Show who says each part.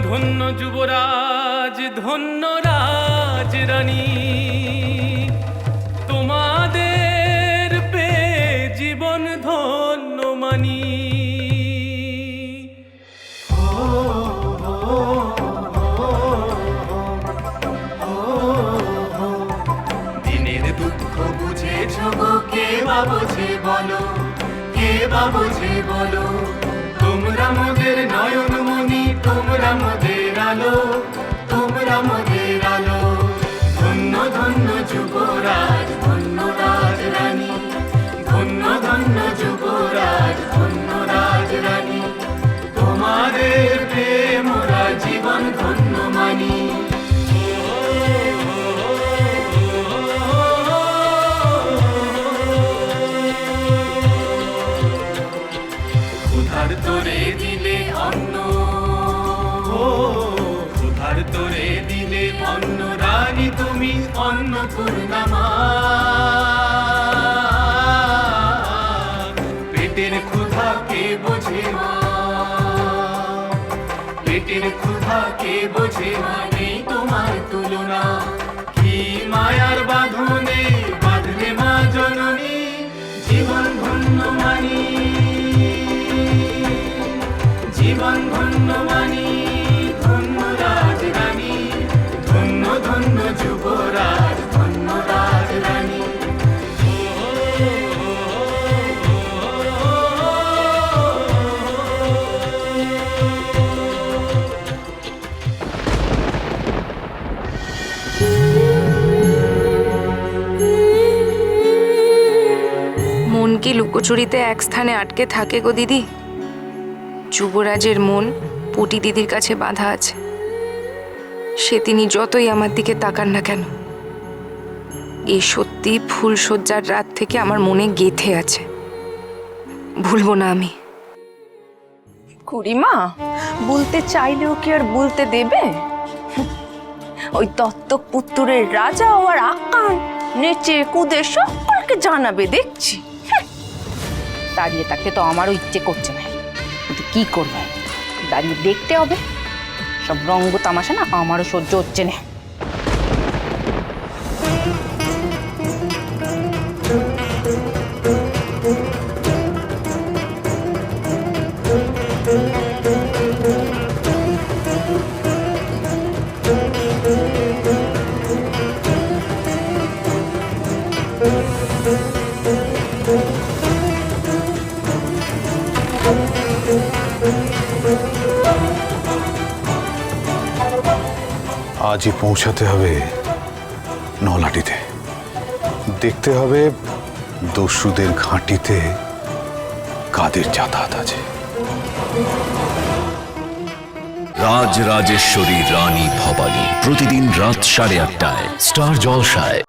Speaker 1: ধন্য যুবরাজ, ধন্য রাজ রানী। তোমাদের পে জীবন ধন্য মানি। দিনের দুঃখ বুঝেছ গো, কে বা বোঝে বলো, কে বা বোঝে বলো, তোমরা মোদের মনি তোমরা মোদের আলো তোমরা মোদের তুমি অন্নপূর্ণামা। পেটের ক্ষুধা কে বোঝে মা? পেটের ক্ষুধা কে বোঝে মা? নেই তোমার তুলনা। কি মায়ার বাঁধনে বাঁধলে মা জননী? জীবন ধন্য মানি। জীবন ধন্য
Speaker 2: কি লুকোচুরিতে এক স্থানে আটকে থাকে গো দিদি? যুবরাজের মন পটি দিদির কাছে বাঁধা আছে। সে তিনি যতই আমার দিকে তাকান না কেন এই সত্যি ফুলশয্যার রাত থেকে আমার মনে গেথে আছে। ভুলবো না আমি।
Speaker 3: খুড়িমা, বলতে চাইলেও কি আর বলতে দেবে? ওই দত্তক পুত্তুরের রাজা ও আর আকান নেচে, কুদে সকলকে জানাবে, দেখছি। দাঁড়িয়ে থাকতে তো আমারও ইচ্ছে করছে না। কিন্তু কী করব? দাঁড়িয়ে দেখতে হবে। সব রঙ্গ তামাশা না আমারও সহ্য হচ্ছে না।
Speaker 4: আজই পৌঁছাতে হবে নলাটিতে দেখতে হবে দস্যুদের ঘাঁটিতে কাদের যাতায়াত আছে।
Speaker 5: রাজ রাজেশ্বরী রানী ভবানী প্রতিদিন রাত সাড়ে আটটায়, স্টার জলসায়।